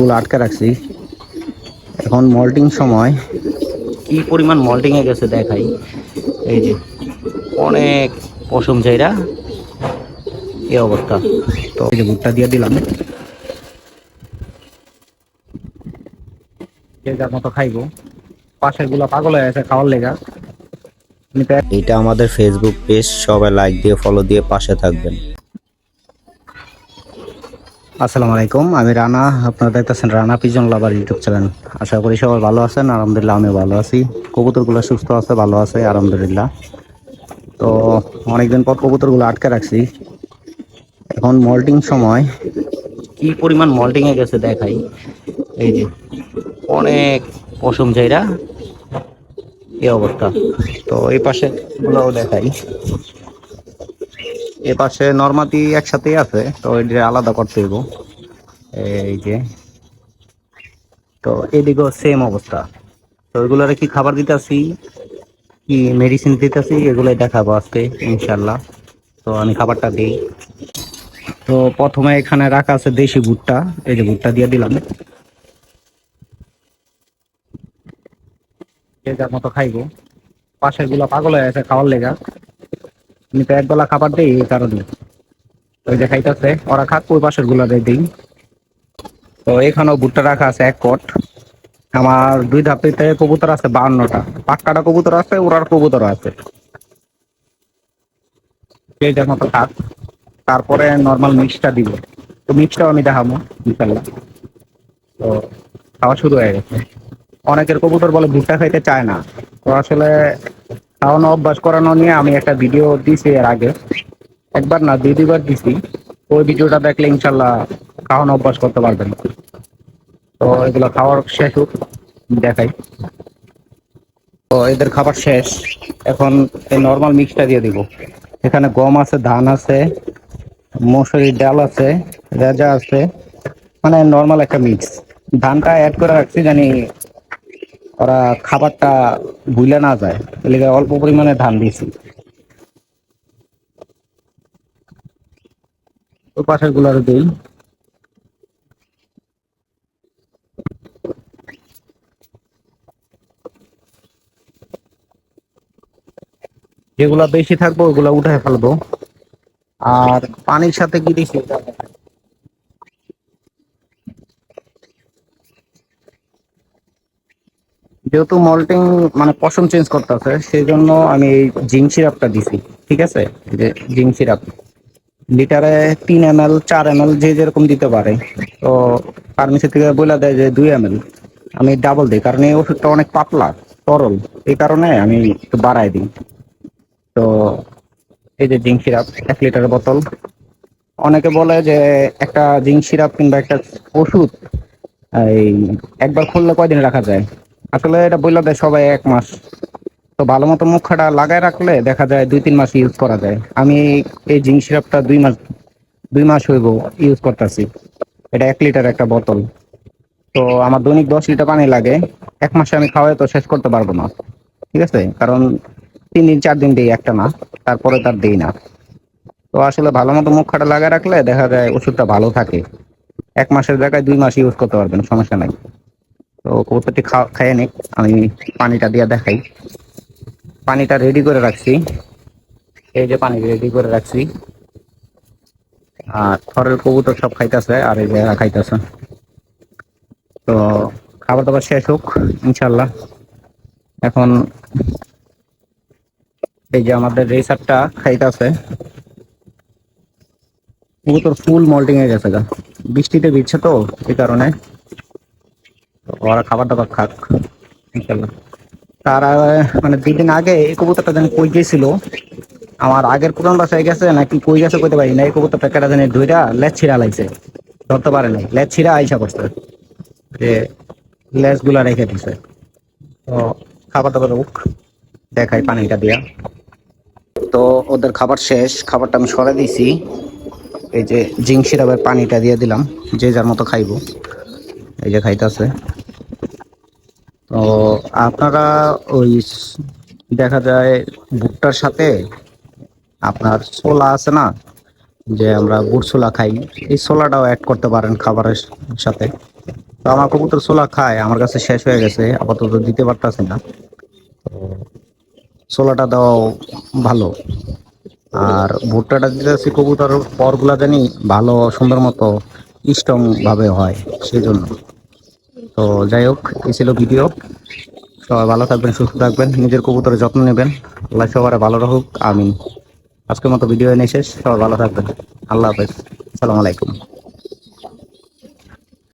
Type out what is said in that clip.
গুলো আটকে রাখছি। এখন মল্টিং সময়। কি পরিমাণ মল্টিং এ গেছে দেখাই। এই যে অনেক পশম চাইরা এই অবস্থা। তো এই যে ভুট্টা দিয়ে দিলাম। যে যার মতো খাইবো। পাশেরগুলো পাগল হয়ে আছে খাওয়ার লেগা। এটা আমাদের ফেসবুক পেজ সবাই লাইক দিয়ে ফলো দিয়ে পাশে থাকবেন। আসসালামু আলাইকুম, আমি রানা, আপনারা দেখতেছেন Rana pigeon lover YouTube channel. আশা করি সবাই ভালো আছেন, আলহামদুলিল্লাহ আমি ভালো আছি। কবুতরগুলো সুস্থ আছে, ভালো আছে, আলহামদুলিল্লাহ। তো অনেকদিন পর কবুতরগুলো আটকে রাখছি। এখন মল্টিং সময়। কি পরিমাণ মল্টিংয়ে গেছে দেখাই। এই যে, অনেক পশম চাইরা এই অবস্থা। তো এই পাশে গুলোও দেখাই। এ পাশে নর্মাদি একসাথেই আছে, তো এটা আলাদা করতে হইব। এই যে। তো এদিকেও সেম অবস্থা। তো এগুলোরে কি খাবার দিতেছি? কি মেডিসিন দিতেছি? এগুলোই দেখাবো আজকে ইনশাল্লাহ তো আমি খাবারটা দিই। তো প্রথমে এখানে রাখা আছে দেশি ভুট্টা। এই যে ভুট্টা দিয়ে দিলাম। যে যার মতো খাইবো। পাশেরগুলো পাগল হয়ে আছে খাওয়ার লেগা। আমি তো এক বেলা খাবার দিই এই কারণে। ওই যে খাইতেছে, ওরা খাক, ওই পাশেরগুলা দিই। তো এখানেও ভুট্টা রাখা আছে এক কট। আমার দুই ধাপিতে কবুতর আছে বাহান্নটা। পাক্কাটা কবুতর আছে ওরার কবুতর আছে। মতো তারপরে নর্মাল মিক্সটা দিব। তো মিক্সটাও আমি দেখাবো ইনশাল্লাহ তো খাওয়া শুরু হয়ে গেছে। অনেকের কবুতর বলে ভুট্টা খাইতে চায় না। তো আসলে খাওয়ানো, অভ্যাস করানো নিয়ে আমি একটা ভিডিও দিছি এর আগে। একবার না, দুই দুইবার দিছি ওই ভিডিওটা দেখলে ইনশাল্লাহ খাওয়ানো, অভ্যাস করতে পারবেন। তো এগুলো খাওয়ার শেষ হোক দেখাই। তো এদের খাবার শেষ। এখন এই নর্মাল মিক্সটা দিয়ে দিব। এখানে গম আছে, ধান আছে, মসুরির ডাল আছে, রেজা আছে। মানে নর্মাল একটা মিক্স ধানটা অ্যাড করে রাখছি, জানি ওরা খাবারটা ভুলে না যায়। এলাকা অল্প পরিমাণে ধান দিয়েছি। পাশের দিই যেগুলা বেশি থাকব, ওগুলা উঠে ফেলব। আর পানির সাথে কি দিছি? যেহেতু মল্টিং মানে পশম চেঞ্জ করতেছে সেই জন্য আমি এই জিঙ্ক সিরাপটা দিছি, ঠিক আছে? যে জিঙ্ক সিরাপ। লিটারে তিন এম এল চার এম এল যে যেরকম দিতে পারে। তো ফার্মেসি থেকে বলে দেয় যে দুই এম এল আমি ডাবল দিই, কারণ এই ওষুধটা অনেক পাতলা, তরল। এই কারণে আমি একটু বাড়াই দিই। তো এই যে জিঙ্ক সিরাপ, এক লিটারের বোতল। অনেকে বলে যে একটা জিঙ্ক সিরাপ কিংবা একটা ওষুধ, এই একবার খুললে কয়দিন রাখা যায়? আসলে এটা বললে দেয় সবাই এক মাস। তো ভালো মতো মুখাটা লাগায় রাখলে দেখা যায় দুই, তিন মাস ইউজ করা যায়। আমি এই জিঙ্ক সিরাপটা দুই মাস দুই মাস হইব ইউজ করতেছি। এটা এক লিটার একটা বোতল। তো আমার দৈনিক দশ লিটার পানি লাগে। এক মাসে আমি খাওয়াই তো শেষ করতে পারব না। ঠিক আছে? কারণ তিন দিন, চার দিন দিই একটা না। তারপরে তার দিই না। তো আসলে ভালো মতো মুখাটা লাগায় রাখলে দেখা যায় ওষুধটা ভালো থাকে। এক মাসের জায়গায় দুই মাস ইউজ করতে পারবেন, সমস্যা নাই। তো কৌতাটি খাইয়ে নিক। আমি পানিটা দিয়ে দেখাই। পানিটা রেডি করে রাখছি। এই যে পানি রেডি করে রাখছি। আর খড়ের কবুতর সব খাইতেছে, আর এই এরা খাইতেছে। তো খাবার দাবার শেষ হোক ইনশাল্লাহ এখন এই যে আমাদের রেসারটা খাইতেছে। কবুতর ফুল মল্টিং এ গেছে গা। বৃষ্টিতে ভিজছে তো, এই কারণে। ওরা খাবার দাবার খাক তার মানে দুই দিন আগে এই কবুতরটা যেন কই গেছিল, আমার আগের পুরান বাসায় গেছে, নাকি কই গেছে কইতে পারি না, এই কবুতরটা কেটা জানি দুইটা লেজ ছিঁড়া লাগছে ধরতে পারে নাই, লেজ ছিঁড়া আইসা করছে যে লেজগুলা রেখে দিছে। তো খাবার দাবার হোক, দেখাই পানিটা দিয়া। তো ওদের খাবার শেষ, খাবারটা আমি সরে দিয়েছি এই যে জিঙ্ক সিরাপের পানিটা দিয়ে দিলাম, যে যার মতো খাইবো। এই যে খাইতেছে। আপনারা ওই দেখা যায় ভুট্টার সাথে আপনার ছোলা আছে না, যে আমরা গুড় ছোলা খাই, এই ছোলাটাও অ্যাড করতে পারেন খাবারের সাথে। তো আমার কবুতর ছোলা খায়, আমার কাছে শেষ হয়ে গেছে, আপাতত দিতে পারতাছে না। ছোলাটা দেওয়াও ভালো। আর ভুট্টাটা দিতেছি কবুতর পরগুলা জানি ভালো, সুন্দর মতো, স্ট্রং ভাবে হয় সেই জন্য তো যাই হোক, এই ছিল ভিডিও। সবাই ভালো থাকবেন, সুস্থ থাকবেন, নিজের কবুতরের যত্ন নেবেন। আল্লাহ সবার ভালো রাখুক, আমিন। আজকের মতো ভিডিও এনে শেষ, সবাই ভালো থাকবেন। আল্লাহ হাফেজ। আসসালামু আলাইকুম।